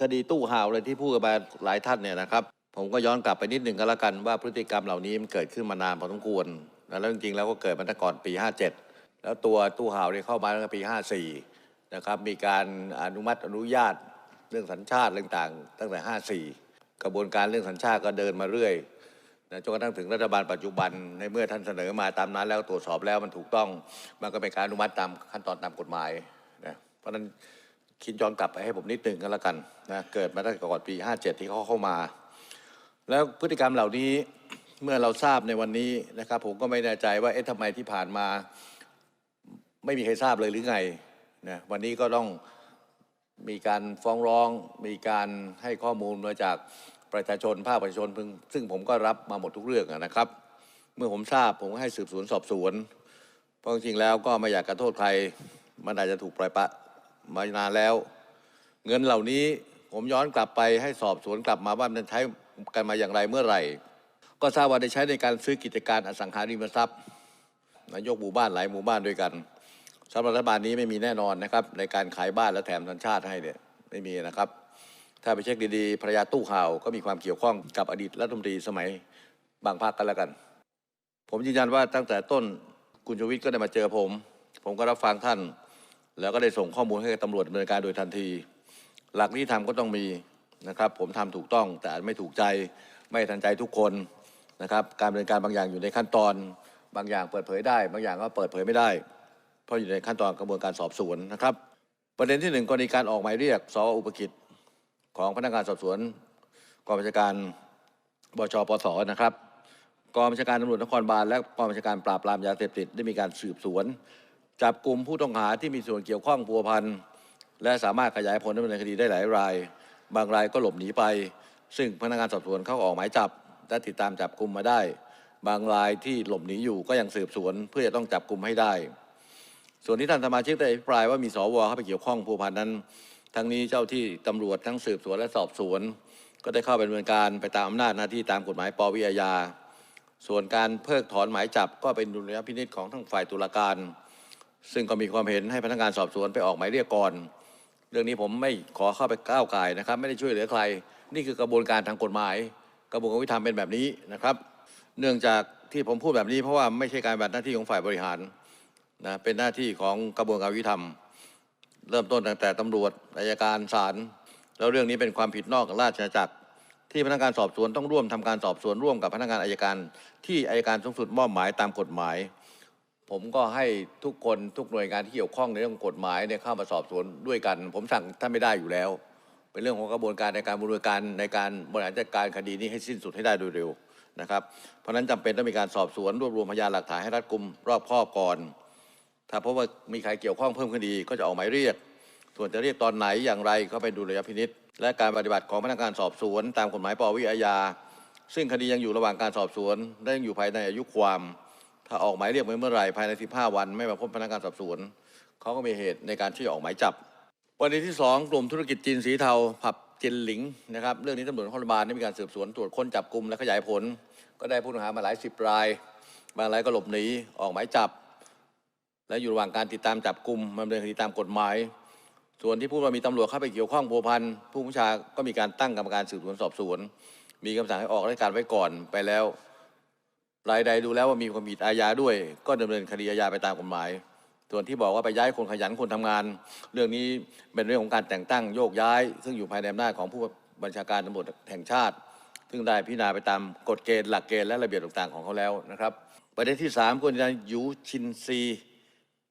คดีตู้ห่าวเลยที่พูดกันมาหลายท่านเนี่ยนะครับ ผมก็ย้อนกลับไปนิดหนึ่งก็แล้วกันว่าพฤติกรรมเหล่านี้มันเกิดขึ้นมานานพอสมควรนะแล้วจริงๆแล้วก็เกิดมาตั้งก่อนปี 57 แล้วตัวตู้ห่าวเนี่ยเข้ามาตั้งแต่ปี 54 นะครับมีการอนุมัติอนุญาตเรื่องสัญชาติเรื่องต่างๆ ตั้งแต่ 54 กระบวนการเรื่องสัญชาติก็เดินมาเรื่อยนะจนกระทั่งถึงรัฐบาลปัจจุบันในเมื่อท่านเสนอมาตามนั้นแล้วตรวจสอบแล้วมันถูกต้อง มันก็เป็นการอนุมัติตามขั้นตอนตามกฎหมายนะเพราะฉะนั้น คิดย้อนกลับไปให้ผมนิดหนึ่งก็แล้วกันนะเกิดมาตั้งแต่ก่อนปี 57 ที่เขาเข้ามา แล้วพฤติกรรมเหล่านี้เมื่อเราทราบในวันนี้นะครับ ผมก็ไม่แน่ใจว่าเอ๊ะทำไมที่ผ่านมา ไม่มีใครทราบเลยหรือไงนะวันนี้ก็ต้องมีการฟ้องร้อง มีการให้ข้อมูลมาจากประชาชนภาคประชาชนซึ่งผมก็รับมาหมดทุกเรื่องนะครับ เมื่อผมทราบผมก็ให้สืบสวนสอบสวน เพราะจริงๆแล้วก็ไม่อยากกระโทษใคร มันอาจจะถูกปล่อยปะ มานานแล้ว เงินเหล่านี้ผมย้อนกลับไปให้สอบสวนกลับมาว่ามันใช้กันมาอย่างไรเมื่อไหร่ ก็ทราบว่าได้ใช้ในการซื้อกิจการอสังหาริมทรัพย์นายกหมู่บ้านหลายหมู่บ้านด้วยกันสำหรับรัฐบาลนี้ไม่มีแน่นอนนะครับ ในการขายบ้านและแถมสัญชาติให้เนี่ยไม่มีนะครับ ถ้าไปเช็คดีๆภรรยาตู้ห่าวก็มีความเกี่ยวข้องกับอดีตรัฐมนตรีสมัยบางภาคกันแล้วกัน ผมยืนยันว่าตั้งแต่ต้นคุณชูวิทย์ก็ได้มาเจอผม ผมก็รับฟังท่าน แล้วก็ได้ส่งข้อมูลให้กับตำรวจดำเนินการโดยทันที หลักที่ทำก็ต้องมีนะครับ ผมทำถูกต้องแต่อาจไม่ถูกใจไม่ทันใจทุกคนนะครับ การดำเนินการบางอย่างอยู่ในขั้นตอน บางอย่างเปิดเผยได้ บางอย่างก็เปิดเผยไม่ได้ เพราะอยู่ในขั้นตอนกระบวนการสอบสวนนะครับ ประเด็นที่หนึ่งกรณีการออกหมายเรียกสออุปกิจของพนักงานสอบสวนกองบัญชาการบชปสนะครับกองบัญชาการตำรวจนครบาลและกองบัญชาการปราบปรามยาเสพติดได้มีการสืบสวน จับกลุ่มผู้ต้องหาที่มีส่วนเกี่ยวข้องพัวพันและสามารถขยายผลดำเนินคดีได้หลายราย บางรายก็หลบหนีไป ซึ่งพนักงานสอบสวนเขาออกหมายจับและติดตามจับกลุ่มมาได้ บางรายที่หลบหนีอยู่ก็ยังสืบสวน เพื่อจะต้องจับกลุ่มให้ได้ ส่วนที่ท่านสมาชิกได้อภิปรายว่ามีสวเข้าไปเกี่ยวข้องพัวพันนั้น ทั้งนี้เจ้าที่ตำรวจทั้งสืบสวนและสอบสวน ก็ได้เข้าไปดำเนินการไปตามอำนาจหน้าที่ตามกฎหมายปวิอาญาส่วนการเพิกถอนหมายจับก็เป็นดุลยพินิจของทั้งฝ่ายตุลาการ ซึ่งก็มีความเห็นให้พนักงานสอบสวนไปออกหมายเรียกก่อน เรื่องนี้ผมไม่ขอเข้าไปก้าวไก่นะครับ ไม่ได้ช่วยเหลือใคร นี่คือกระบวนการทางกฎหมาย กระบวนการยุติธรรมเป็นแบบนี้นะครับ เนื่องจากที่ผมพูดแบบนี้เพราะว่าไม่ใช่การปฏิบัติหน้าที่ของฝ่ายบริหารนะเป็นหน้าที่ของกระบวนการยุติธรรม เริ่มต้นตั้งแต่ตำรวจอายการศาลแล้วเรื่องนี้เป็นความผิดนอกราชอาณาจักร ที่พนักงานสอบสวนต้องร่วมทำการสอบสวนร่วมกับพนักงานอายการ ที่อายการสูงสุดมอบหมายตามกฎหมาย ผมก็ให้ทุกคนทุกหน่วยงานที่เกี่ยวข้องในเรื่องกฎหมายเนี่ยเข้ามาสอบสวนด้วยกัน ผมสั่งท่านไม่ได้อยู่แล้ว เป็นเรื่องของกระบวนการในการบริการในการบริหารจัดการคดีนี้ให้สิ้นสุดให้ได้โดยเร็วนะครับ เพราะฉะนั้นจำเป็นต้องมีการสอบสวนรวบรวมพยานหลักฐานให้รัดกุมรอบคอบก่อน ถ้าพบว่ามีใครเกี่ยวข้องเพิ่มคดีก็จะออกหมายเรียก ส่วนจะเรียกตอนไหนอย่างไรก็เป็นดุลยพินิษและการปฏิบัติของพนักงานสอบสวน ตามกฎหมายปวิอาญาซึ่งคดียังอยู่ระหว่างการสอบสวนและยังอยู่ภายในอายุความ ถ้าออกหมายเรียกเมื่อไหร่ภายใน 15 วัน ไม่มาพบพนักงานสอบสวนเขาก็มีเหตุในการที่จะออกหมายจับ วันนี้ที่ 2 กลุ่มธุรกิจจีนสีเทาผับจินหลิงนะครับเรื่องนี้ตำรวจนครบาลได้มีการสืบสวนตรวจค้นจับกลุ่มและขยายผล ก็ได้ผู้ต้องหามาหลายสิบรายบางรายก็หลบหนีออกหมายจับ และอยู่ระหว่างการติดตามจับกลุ่มดำเนินคดีตามกฎหมาย ส่วนที่พูดว่ามีตำรวจเข้าไปเกี่ยวข้องพัวพันผู้บัญชาก็มีการตั้งกรรมการสืบสวนสอบสวน มีคำสั่งให้ออกราชการไว้ก่อนไปแล้ว รายใดดูแล้วว่ามีความผิดอาญาด้วย ก็ดำเนินคดีอาญาไปตามกฎหมาย ส่วนที่บอกว่าไปย้ายคนขยันคนทำงาน เรื่องนี้เป็นเรื่องของการแต่งตั้งโยกย้าย ซึ่งอยู่ภายในอำนาจของผู้บัญชาการตำรวจแห่งชาติ ซึ่งได้พิจารณาไปตามกฎเกณฑ์หลักเกณฑ์และระเบียบต่างๆของเขาแล้วนะครับ ประเด็นที่3คนนายยูชินซี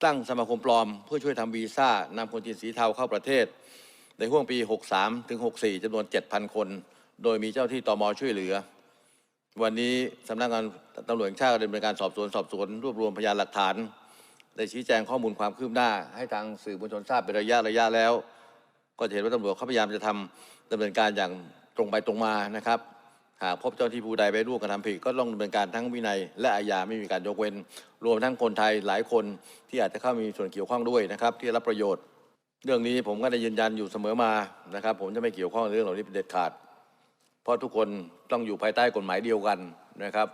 ตั้งสมาคมปลอม เพื่อช่วยทำวีซ่านำคนจีนสีเทาเข้าประเทศ ในห่วงปี 63ถึง64จำนวน 7,000 คน โดยมีเจ้าที่ตมช่วยเหลือ วันนี้สำนักงานตำรวจแห่งชาติดำเนินการสอบสวนสอบสวนรวบรวมพยานหลักฐานได้ชี้แจงข้อมูลความคืบหน้า ให้ทางสื่อมวลชนทราบเป็นระยะระยะแล้ว ก็จะเห็นว่าตำรวจเขาพยายามจะทำดำเนินการอย่างตรงไปตรงมานะครับหากพบเจ้าที่ผู้ใดไปร่วมกระทำผิดก็ต้องดำเนินการทั้งวินัย และอาญาไม่มีการยกเว้น รวมทั้งคนไทยหลายคนที่อาจจะเข้ามีส่วนเกี่ยวข้องด้วยนะครับ ที่รับประโยชน์ เรื่องนี้ผมก็ได้ยืนยันอยู่เสมอมานะครับ ผมจะไม่เกี่ยวข้องในเรื่องเหล่านี้เป็นเด็ดขาด เพราะทุกคนต้องอยู่ภายใต้กฎหมายเดียวกันนะครับ